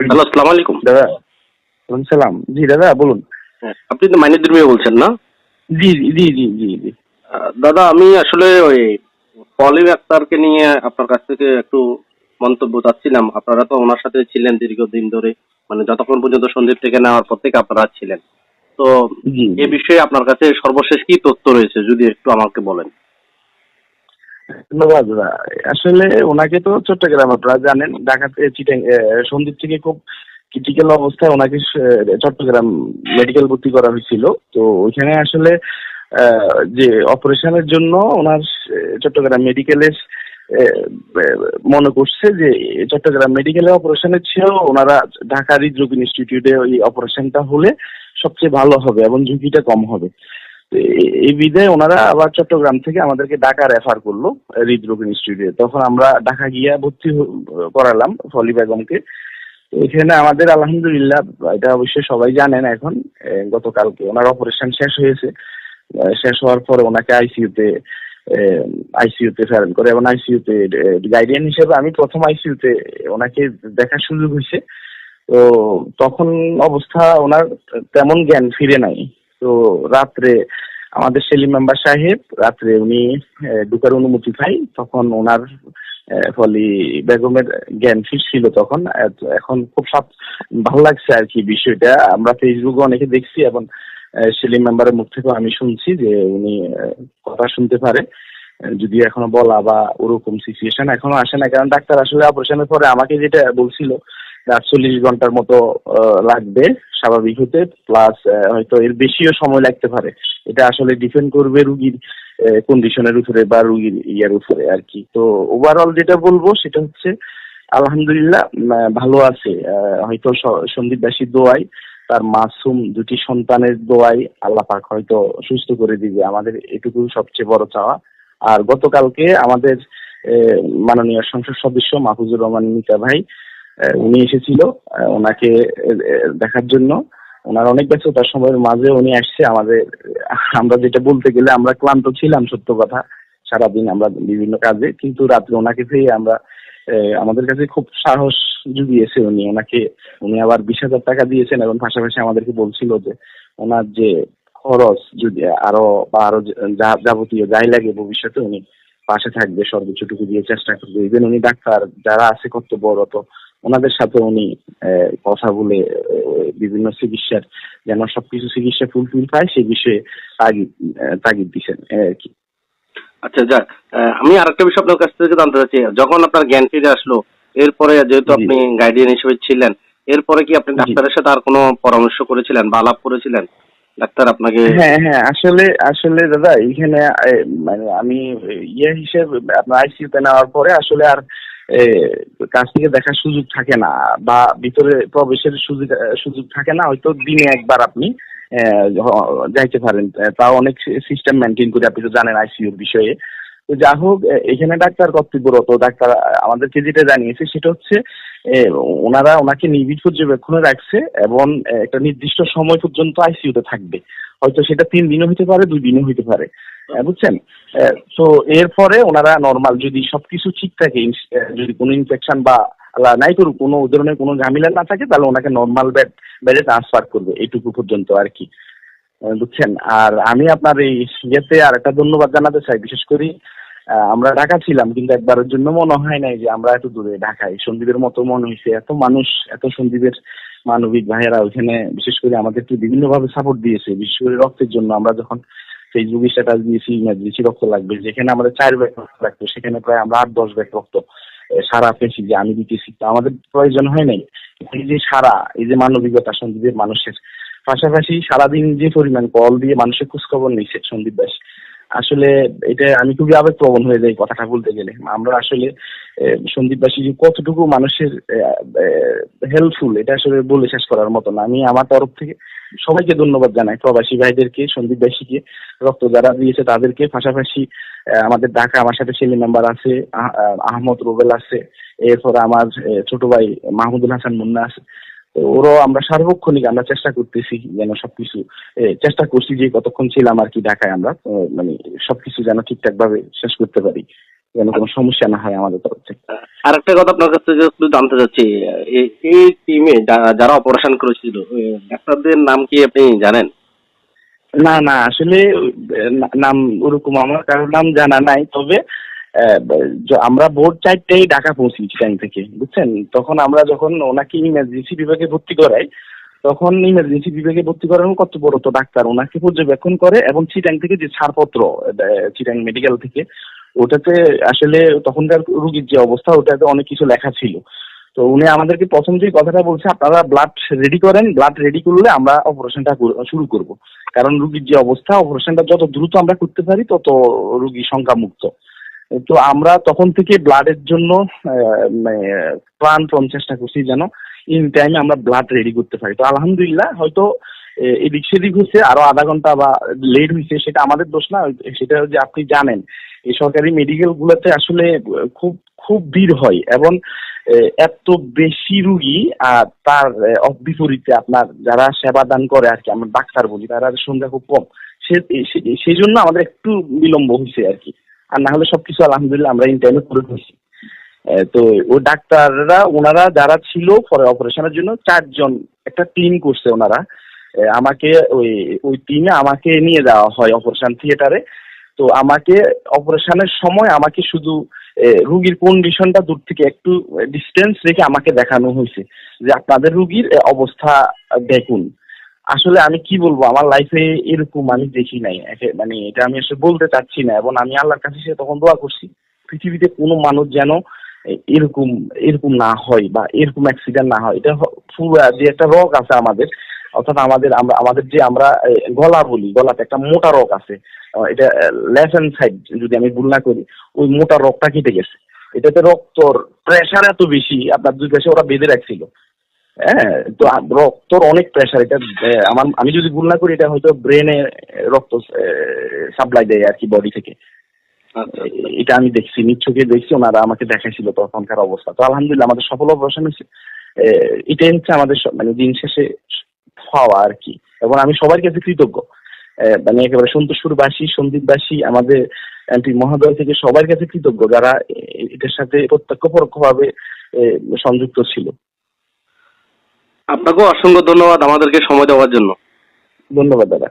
Hello আসসালামু আলাইকুম। দাদা ওয়ালাইকুম সালাম। জি দাদা বলুন। হ্যাঁ, আপনি তো মাইনুদ্দিন মিয়া বলছেন না? জি জি জি জি জি দাদা আমি আসলে ওই পলিম আক্তারকে নিয়ে আপনার কাছ থেকে একটু মন্তব্য চাচ্ছিলাম। আপনারা তো ওনার সাথে ছিলেন দীর্ঘদিন ধরে। মানে যতক্ষণ পর্যন্ত সন্দীপ থেকে নেওয়ার পর থেকে আপনারা ছিলেন। তো এ বিষয়ে আপনার কাছে সর্বশেষ কি তথ্য রয়েছে যদি একটু আমাকে বলেন? ধন্যবাদ আসলে ওনাকে তো চট্টগ্রাম আপনারা জানেন, ঢাকাতে চিটাং সন্দীপ থেকে খুব ক্রিটিক্যাল অবস্থায় ওনাকে চট্টগ্রাম মেডিকেল ভর্তি করা হয়েছিল। তো ওইখানে আসলে যে অপারেশনের জন্য ওনার চট্টগ্রাম মেডিকেলের মনে করছে যে চট্টগ্রাম মেডিকেলে অপারেশনের চেয়েও ওনারা ঢাকার হৃদরোগ ইনস্টিটিউটে ওই অপারেশনটা হলে সবচেয়ে ভালো হবে এবং ঝুঁকিটা কম হবে। এই বিধায় ওনারা আবার চট্টগ্রাম থেকে আমাদেরকে ঢাকা রেফার করল হৃদরোগ ইনস্টিটিউটে তখন আমরা ঢাকা গিয়া ভর্তি করালাম ফলি বেগমকে। এখানে আমাদের আলহামদুলিল্লাহ, এটা অবশ্যই সবাই জানেন এখন গতকালকে ওনার অপারেশন শেষ হয়েছে। শেষ হওয়ার পরে ওনাকে আইসিইউতে আইসিইউতে ফেরেন করে। এবং আইসিইউতে গাইডিয়ান হিসেবে আমি প্রথম আইসিইউতে ওনাকে দেখার সুযোগ হয়েছে। তো তখন অবস্থা ওনার তেমন জ্ঞান ফিরে নাই। তো রাত্রে আমাদের সেলিম মেম্বার সাহেব, রাত্রে উনি ঢুকার অনুমতি পাই। তখন ওনার ফলে বেগমের জ্ঞান ফিরছিল তখন। এখন খুব সব ভালো লাগছে আর কি বিষয়টা। আমরা ফেসবুকে অনেকে দেখছি এবং সেলিম মেম্বারের মুখ থেকেও আমি শুনছি যে উনি কথা শুনতে পারে। যদি এখনও বলা বা ওরকম সিচুয়েশন এখনও আসে না। কারণ ডাক্তার আসলে অপারেশনের পরে আমাকে যেটা বলছিল আটচল্লিশ ঘণ্টার মতো লাগবে স্বাভাবিক হতে, প্লাস হয়তো এর বেশিও সময় লাগতে পারে। এটা আসলে ডিপেন্ড করবে রুগীর কন্ডিশনের উপরে বা রুগীর ইয়ার উপরে আর কি। তো ওভারঅল যেটা বলব সেটা হচ্ছে, আলহামদুলিল্লাহ ভালো আছে। হয়তো স- সন্দীপবাসীর দোয়াই তার মাসুম দুটি সন্তানের দোয়াই আল্লাহ পাক হয়তো সুস্থ করে দিবে। আমাদের এটুকু সবচেয়ে বড় চাওয়া। আর গতকালকে আমাদের মাননীয় সংসদ সদস্য মাহফুজুর রহমান মিতা ভাই উনি এসেছিল ওনাকে দেখার জন্য। ওনার অনেক ব্যস্ততার সময়ের মাঝে উনি আসছে আমাদের, আমরা যেটা বলতে গেলে আমরা ক্লান্ত ছিলাম, সত্য কথা। সারাদিন আমরা বিভিন্ন কাজে, কিন্তু রাত্রে ওনাকে পেয়ে আমরা আমাদের কাছে খুব সাহস জুগিয়েছে উনি। ওনাকে, উনি আবার বিশ হাজার টাকা দিয়েছেন এবং পাশাপাশি আমাদেরকে বলছিল যে ওনার যে খরচ যদি আরও বা আরও যাবতীয় যাই লাগে ভবিষ্যতে উনি পাশে থাকবে, সর্বোচ্চটুকু দিয়ে চেষ্টা করবে। ইভেন উনি ডাক্তার, যারা আছে কর্তব্যরত ওনাদের সাথে উনি কথা বলে বিভিন্ন চিকিৎসার যেন সবকিছু চিকিৎসা ফুলফিল পায় সেই বিষয়ে তাগিদ তাগিদ দিচ্ছেন আর কি। আচ্ছা যাক আমি আরেকটা বিষয় আপনার কাছ থেকে জানতে চাচ্ছি। যখন আপনার জ্ঞান ফিরে আসলো এরপরে যেহেতু আপনি গাইডিয়ান হিসেবে ছিলেন এরপরে কি আপনি ডাক্তারের সাথে আর কোনো পরামর্শ করেছিলেন বা আলাপ করেছিলেন? ডাক্তার আপনাকে হ্যাঁ হ্যাঁ আসলে আসলে দাদা এখানে মানে আমি ইয়ে হিসেবে আপনার আইসিইউতে নেওয়ার পরে আসলে আর কাছ থেকে দেখার সুযোগ থাকে না, বা ভিতরে প্রবেশের সুযোগ সুযোগ থাকে না, হয়তো দিনে একবার আপনি যাইতে পারেন। তাও অনেক সিস্টেম মেনটেন করে আপনি তো জানেন আইসিইউর বিষয়ে। তো যা হোক এখানে ডাক্তার কর্তব্যরত, ডাক্তার, আমাদেরকে যেটা জানিয়েছে সেটা হচ্ছে ওনারা ওনাকে নিবিড় পর্যবেক্ষণে রাখছে এবং একটা নির্দিষ্ট সময় পর্যন্ত আইসিইউতে থাকবে। হয়তো সেটা তিন দিনও হতে পারে, দুই দিনও হতে পারে। বুঝছেন? আহ, তো এরপরে ওনারা নর্মাল যদি সবকিছু ঠিক থাকে যদি কোনো ইনফেকশন বা আল্লাহ নাই করুক কোনো ধরনের কোনো ঝামেলা না থাকে তাহলে ওনাকে নর্মাল বেড বেডে ট্রান্সফার করবে এইটুকু পর্যন্ত আর কি। বুঝছেন? আর আমি আপনার এই ইয়েতে আর একটা ধন্যবাদ জানাতে চাই বিশেষ করে আমরা ঢাকা ছিলাম কিন্তু একবারের জন্য মনে হয় নাই যে আমরা এত দূরে ঢাকায়। সন্দীপের মতো মনে হয়েছে এত মানুষ এত সন্দীপের মানবিক ভাইয়েরা ওইখানে বিশেষ করে আমাদেরকে বিভিন্নভাবে সাপোর্ট দিয়েছে বিশেষ করে রক্তের জন্য। আমরা যখন ফেসবুকে স্ট্যাটাস দিয়েছি দিয়েছি রক্ত লাগবে। যেখানে আমাদের চার ব্যাগ রক্ত লাগতো সেখানে প্রায় আমরা আট দশ ব্যাগ রক্ত সারা পেয়েছি যে আমি দিতেছি। তা আমাদের প্রয়োজন হয় নাই। এই যে সারা এই যে মানবিকতা সন্দীপের মানুষের। পাশাপাশি সারাদিন যে পরিমাণ কল দিয়ে মানুষের খোঁজখবর নিচ্ছে সন্দীপ দাস। আসলে এটা আমি খুবই আবেগপ্রবণ হয়ে যাই কথাটা বলতে গেলে। আমরা আসলে আহ, সন্দীপবাসী যে কতটুকু মানুষের হেল্পফুল এটা আসলে বলে শেষ করার মতো না। আমি আমার তরফ থেকে সবাইকে ধন্যবাদ জানাই প্রবাসী ভাইদেরকে সন্দীপবাসীকে রক্ত যারা দিয়েছে তাদেরকে। পাশাপাশি আমাদের ঢাকা আমার সাথে সেমি মেম্বার আছে আহ, আহ, আহমদ রুবেল আছে এরপর আমার ছোট ভাই মাহমুদুল হাসান মুন্না আছে। ওরও আমরা সার্বক্ষণিক আমরা চেষ্টা করতেছি যেন সবকিছু চেষ্টা করছি যে কতক্ষণ ছিলাম আর কি ঢাকায় আমরা মানে সবকিছু যেন ঠিকঠাক ভাবে শেষ করতে পারি। যেন কোনো সমস্যা না হয় আমাদের তরফ থেকে। আরেকটা কথা আপনার কাছ থেকে একটু জানতে চাচ্ছি এই- টিমে যারা অপারেশন করেছিল ডাক্তারদের নাম কি আপনি জানেন? না না আসলে নাম ওরকম আমার কারোর নাম জানা নাই তবে আমরা ভোর চারটেই ঢাকা পৌঁছি চিটাং থেকে বুঝছেন? তখন আমরা যখন ওনাকে ইমার্জেন্সি বিভাগে ভর্তি করাই তখন ইমার্জেন্সি বিভাগে ভর্তি করানো কত বড় তো ডাক্তার ওনাকে পর্যবেক্ষণ করে এবং চিটাং থেকে যে ছাড়পত্র চিটাং মেডিকেল থেকে ওটাতে আসলে তখনকার রুগীর যে অবস্থা ওটাতে অনেক কিছু লেখা ছিল। তো উনি আমাদেরকে প্রথম যে কথাটা বলছে আপনারা ব্লাড রেডি করেন ব্লাড রেডি করলে আমরা অপারেশনটা শুরু করব। কারণ রুগীর যে অবস্থা অপারেশনটা যত দ্রুত আমরা করতে পারি তত রুগী সংখ্যা মুক্ত তো আমরা তখন থেকে ব্লাডের জন্য মানে, প্রাণপণ চেষ্টা করছি যেন ইন টাইমে আমরা ব্লাড রেডি করতে পারি। তো আলহামদুলিল্লাহ হয়তো এদিক সেদিক হচ্ছে আরও আধা ঘণ্টা বা লেট হয়েছে, সেটা আমাদের দোষ না সেটা যে আপনি জানেন। এই সরকারি মেডিকেল গুলোতে আসলে খুব খুব ভিড় হয় এবং এত বেশি রুগী আর তার বিপরীতে আপনার যারা সেবা দান করে আর কি, আমরা ডাক্তার বলি, তারা সংখ্যা খুব কম। সেই জন্য আমাদের একটু বিলম্ব হয়েছে আর কি। আর না হলে সবকিছু আলহামদুলিল্লাহ আমরা ইন টাইমে করে ফেলছি। তো ও ডাক্তাররা, ওনারা যারা ছিল পরে অপারেশনের জন্য চারজন, একটা টিম করছে ওনারা। আমাকে ওই ওই টিমে আমাকে নিয়ে যাওয়া হয় অপারেশন থিয়েটারে তো আমাকে অপারেশনের সময় আমাকে শুধু রুগীর কন্ডিশনটা দূর থেকে একটু ডিস্টেন্স রেখে আমাকে দেখানো হয়েছে যে আপনাদের রুগীর অবস্থা দেখুন। আসলে আমি কি বলব, আমার লাইফে এরকম আমি দেখি নাই। মানে এটা আমি আসলে বলতে চাচ্ছি না এবং আমি আল্লাহর কাছে সে তখন দোয়া করছি, পৃথিবীতে কোনো মানুষ যেন এরকম এরকম না হয় বা এরকম অ্যাক্সিডেন্ট না হয়। এটা যে একটা রোগ আছে আমাদের অর্থাৎ আমাদের আমরা আমাদের যে আমরা গলা বলি গলাতে একটা মোটা রোগ আছে এটা লেফট হ্যান্ড সাইড যদি আমি ভুল না করি ওই মোটা রোগটা কেটে গেছে। এটাতে রক্তর প্রেশার এত বেশি আপনার দুই পাশে ওরা বেঁধে রাখছিল। হ্যাঁ তো রক্তর অনেক প্রেশার এটা আমার আমি যদি ভুল না করি এটা হয়তো ব্রেনে রক্ত সাপ্লাই দেয় আর কি বডি থেকে। আচ্ছা। এটা আমি দেখছি নিচ্ছকে দেখছি ওনারা আমাকে দেখাইছিল তখনকার অবস্থা। তো আলহামদুলিল্লাহ আমাদের সফল অপারেশন হয়েছে। এটাই হচ্ছে আমাদের মানে দিন শেষে পাওয়া আর কি। এবং আমি সবার কাছে কৃতজ্ঞ। মানে একেবারে সন্তোষপুরবাসী সন্দীপবাসী আমাদের এমপি মহোদয় থেকে সবার কাছে কৃতজ্ঞ যারা এটার সাথে প্রত্যক্ষ পরোক্ষভাবে সংযুক্ত ছিল। আপনাকেও অসংখ্য ধন্যবাদ আমাদেরকে সময় দেওয়ার জন্য। ধন্যবাদ দাদা।